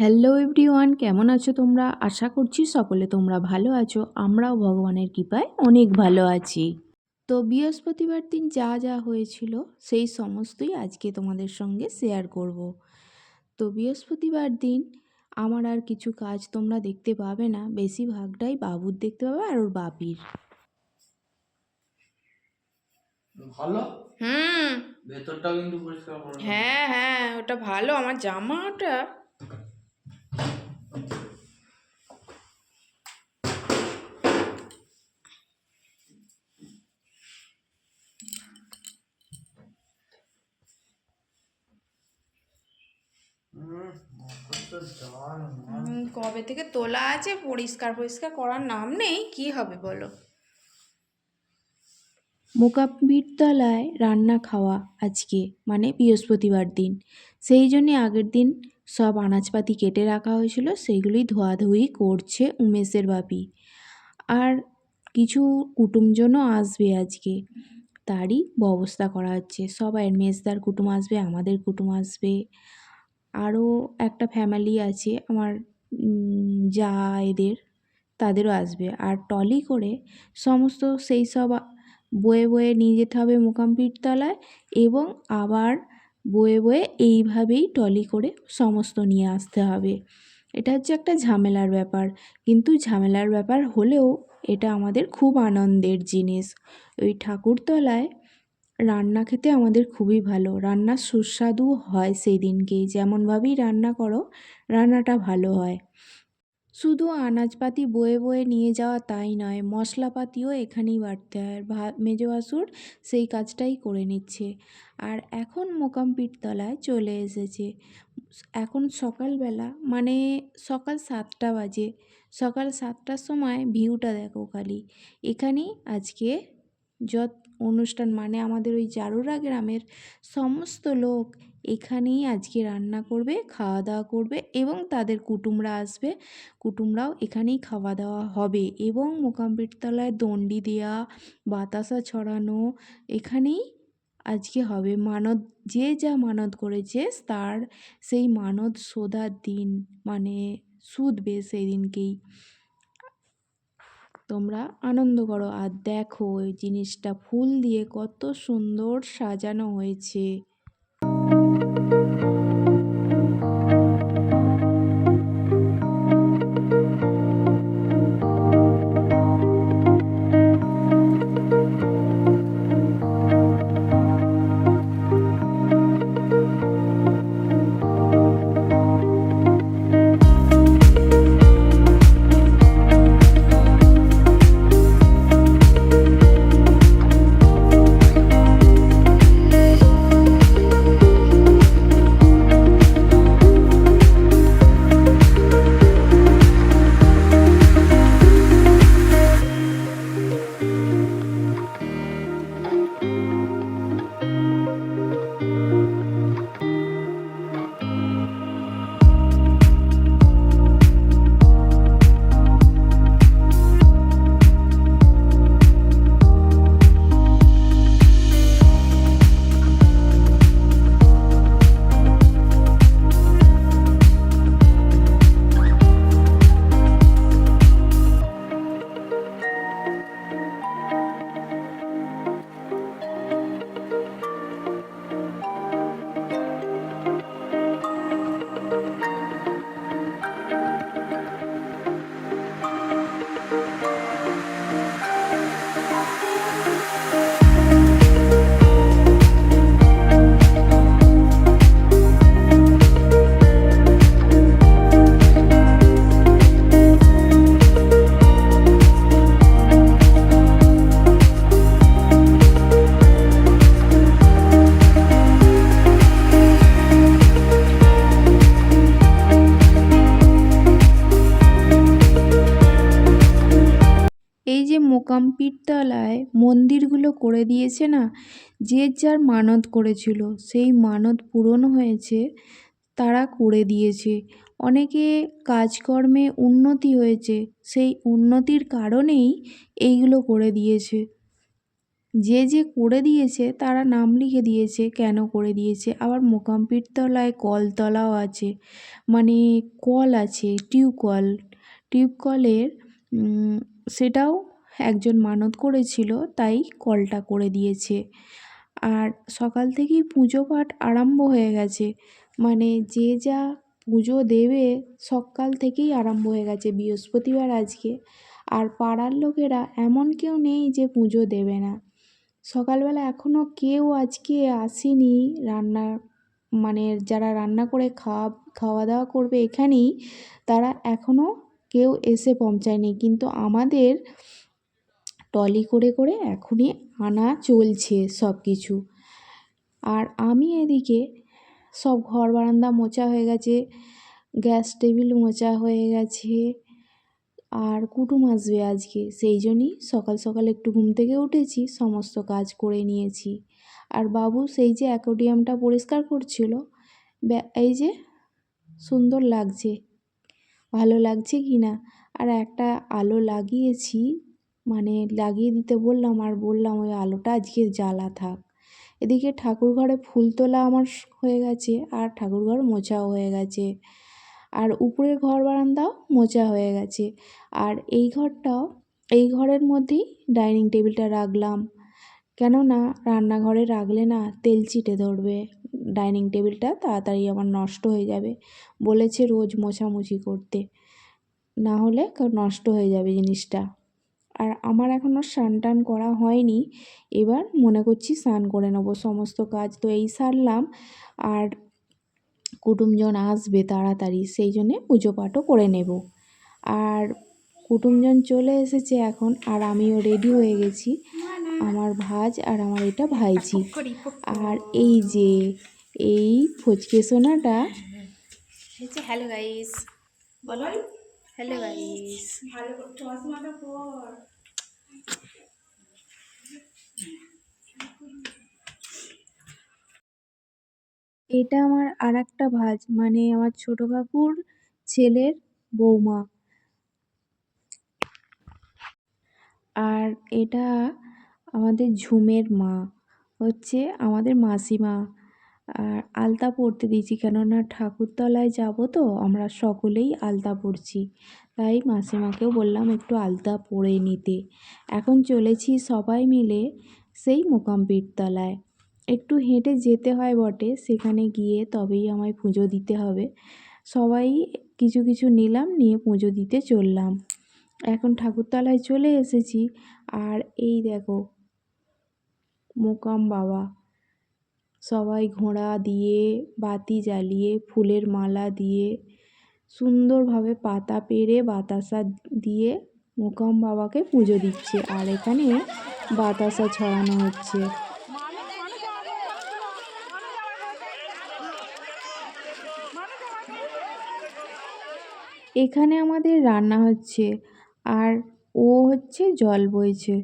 Hello everyone কেমন আছো তোমরা? আশা করছি সকলে তোমরা ভালো আছো। আমরাও ভগবানের কৃপায় অনেক ভালো আছি। তো বৃহস্পতিবার দিন যা যা হয়েছিল সেই সমস্তই আজকে তোমাদের সঙ্গে শেয়ার করব। তো বৃহস্পতিবার দিন আমার আর কিছু কাজ তোমরা দেখতে পাবে না। বেশিরভাগটাই বাবুর দেখতে পাবে আর ওর বাপির। ভালো? হুম। ভেতরটা কিন্তু পরিষ্কার হ্যাঁ হ্যাঁ ওটা ভালো। আমার জামা ওটা হুম, মুখটা জল, মা। হুম, কবে থেকে তোলা আছে? পরিষ্কার পরিষ্কার করার নাম নেই। কি হবে বলো? মোকাম্বির তলায় রান্না খাওয়া আজকে মানে বৃহস্পতিবার দিন। সেই জন্যে আগের দিন সব আনাজপাতি কেটে রাখা হয়েছিল সেইগুলোই ধোয়াধুয়ি করছে উমেশের বাপি আর কিছু কুটুমজনও আসবে আজকে। তারই ব্যবস্থা করা হচ্ছে। সবাই মেজদার কুটুম আসবে আমাদের কুটুম আসবে। আরও একটা ফ্যামিলি আছে, আমার যা এদের, তাদেরও আসবে। আর টলি করে সমস্ত সেই সব বয়ে বয়ে নিয়ে যেতে হবে মোকাম্বির তলায় এবং আবার বয়ে বয়ে এইভাবেই টলি করে সমস্ত নিয়ে আসতে হবে। এটা হচ্ছে একটা ঝামেলার ব্যাপার। কিন্তু ঝামেলার ব্যাপার হলেও এটা আমাদের খুব আনন্দের জিনিস। ওই ঠাকুরতলায় রান্না খেতে আমাদের খুবই ভালো। রান্না সুস্বাদু হয় সেই দিনকেই যেমনভাবেই রান্না করো, রান্নাটা ভালো হয়। শুধু আনাজপাতি বয়ে বয়ে নিয়ে যাওয়া তাই নয়, মশলাপাতিও এখানেই বাড়তে হয়। ভা মেজো ভাসুর সেই কাজটাই করে নিচ্ছে। আর এখন মোকামপির তলায় চলে এসেছে। এখন সকালবেলা মানে সকাল সাতটা বাজে। সকাল সাতটার সময় ভিউটা দেখো খালি। এখানেই আজকে যত অনুষ্ঠান মানে আমাদের ওই জারুরা গ্রামের সমস্ত লোক এখানেই আজকে রান্না করবে খাওয়া দাওয়া করবে এবং তাদের কুটুমরা আসবে। কুটুমরাও এখানেই খাওয়া দাওয়া হবে এবং মোকাম্বির তলায় দণ্ডি দেওয়া বাতাসা ছড়ানো এখানেই আজকে হবে। মানত, যে যা মানত করেছে তার সেই মানত শোধার দিন মানে শুধবে সেই দিনকেই। তোমরা আনন্দ করো। আর দেখো ওই জিনিসটা ফুল দিয়ে কত সুন্দর সাজানো হয়েছে। এই যে মোকাম্পির তলায় মন্দিরগুলো করে দিয়েছে না, যে যার মানত করেছিল, সেই মানত পূরণ হয়েছে, তারা করে দিয়েছে। অনেকে কাজকর্মে উন্নতি হয়েছে, সেই উন্নতির কারণেই এইগুলো করে দিয়েছে। যে যে করে দিয়েছে, তারা নাম লিখে দিয়েছে, কেন করে দিয়েছে। আবার মোকামপির তলায় কলতলাও আছে। মানে কল আছে, টিউবকল। টিউবকলের সেটাও একজন মানত করেছিল, তাই কলটা করে দিয়েছে। আর সকাল থেকেই পুজো পাঠ আরম্ভ হয়ে গেছে। মানে যে যা পুজো দেবে, সকাল থেকেই আরম্ভ হয়ে গেছে, বৃহস্পতিবার আজকে। আর পাড়ার লোকেরা এমন কেউ নেই যে পুজো দেবে না। সকালবেলা এখনও কেউ আজকে আসেনি রান্না মানে যারা রান্না করে খাওয়া খাওয়া দাওয়া করবে এখানেই, তারা এখনও কেউ এসে পৌঁছায়নি। কিন্তু আমাদের টলি করে করে এখনই আনা চলছে সব কিছু। আর আমি এদিকে সব ঘর বারান্দা মোচা হয়ে গেছে, গ্যাস টেবিল মোচা হয়ে গেছে, আর কুটুম আসবে আজকে। সেই জন্যই সকাল সকাল একটু ঘুম থেকে উঠেছি, সমস্ত কাজ করে নিয়েছি। আর বাবু সেই যে অ্যাকোডিয়ামটা পরিষ্কার করছিল এই যে সুন্দর লাগছে। ভালো লাগছে কি না? আর একটা আলো লাগিয়েছি। মানে লাগিয়ে দিতে বললাম আর বললাম ওই আলোটা আজকে জ্বালা থাক। এদিকে ঠাকুর ঘরে ফুল তোলা আমার হয়ে গেছে আর ঠাকুর ঘর মোছাও হয়ে গেছে। আর উপরের ঘর বারান্দাও মোছা হয়ে গেছে। আর এই ঘরটাও, এই ঘরের মধ্যেই ডাইনিং টেবিলটা রাখলাম। কেননা রান্নাঘরে রাখলে না তেল চিটে ধরবে। ডাইনিং টেবিলটা তাড়াতাড়ি আমার নষ্ট হয়ে যাবে বলেছে রোজ মোছামুছি করতে। না হলে নষ্ট হয়ে যাবে জিনিসটা। আর আমার এখনও স্নান টান করা হয়নি। এবার মনে করছি স্নান করে নেব সমস্ত কাজ তো এই সারলাম। আর কুটুমজন আসবে তাড়াতাড়ি সেই জন্যে পুজো পাঠও করে নেব। আর কুটুমজন চলে এসেছে এখন আর আমিও রেডি হয়ে গেছি আমার ভাজ আর আমার এটা ভাইজি। আর এই যে এই ফচকে সোনাটা হ্যালো গাইস বলো। হ্যালো গাইস এটা আমার আর একটা ভাজ মানে আমার ছোটো কাকুর ছেলের বৌমা। আর এটা আমাদের ঝুমের মা, হচ্ছে আমাদের মাসিমা। আর আলতা পরতে দিয়েছি, কেননা ঠাকুরতলায় যাব তো, আমরা সকলেই আলতা পরছি। তাই মাসিমাকেও বললাম একটু আলতা পরে নিতে। এখন চলেছি সবাই মিলে সেই মোকামপির তলায়। একটু হেঁটে যেতে হয় বটে, সেখানে গিয়ে তবেই আমায় পুজো দিতে হবে। সবাই কিছু কিছু নিলাম, নিয়ে পুজো দিতে চললাম। এখন ঠাকুরতলায় চলে এসেছি। আর এই দেখো, মোকাম বাবা। সবাই ঘোড়া দিয়ে বাতি জ্বালিয়ে, ফুলের মালা দিয়ে, সুন্দরভাবে পাতা পেরে বাতাসা দিয়ে মোকাম বাবাকে পুজো দিচ্ছে। আর এখানে বাতাসা ছড়ানো হচ্ছে। এখানে আমাদের রান্না হচ্ছে, আর ও হচ্ছে জল বইছে।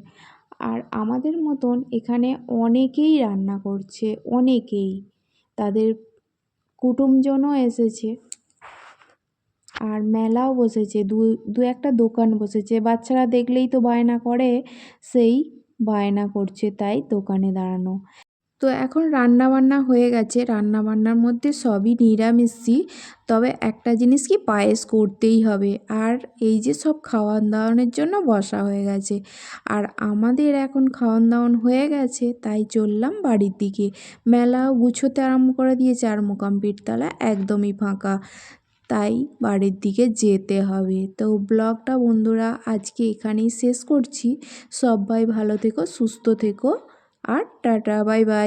আর আমাদের মতন এখানে অনেকেই রান্না করছে, অনেকেই। তাদের কুটুমজনও এসেছে। আর মেলাও বসেছে, দু দু একটা দোকান বসেছে। বাচ্চারা দেখলেই তো বায়না করে, সেই বায়না করছে তাই দোকানে দাঁড়ানো। তো এখন রান্না বান্না হয়ে গেছে। রান্না বান্নার মধ্যে সবই নিরামিষই। তবে একটা জিনিস কি পায়েস করতেই হবে। আর এই যে সব খাওয়ান দাওয়ানের জন্য বসা হয়ে গেছে। আর আমাদের এখন খাওয়ান দাওয়ান হয়ে গেছে, তাই চললাম বাড়ির দিকে। মেলাও গুছোতে আরম্ভ করে দিয়েছে আর মোকামপির তলা একদমই ফাঁকা। তাই বাড়ির দিকে যেতে হবে। তো ব্লগটা বন্ধুরা আজকে এখানেই শেষ করছি। সবাই ভালো থেকো, সুস্থ থেকো, আর টাটা বাই বাই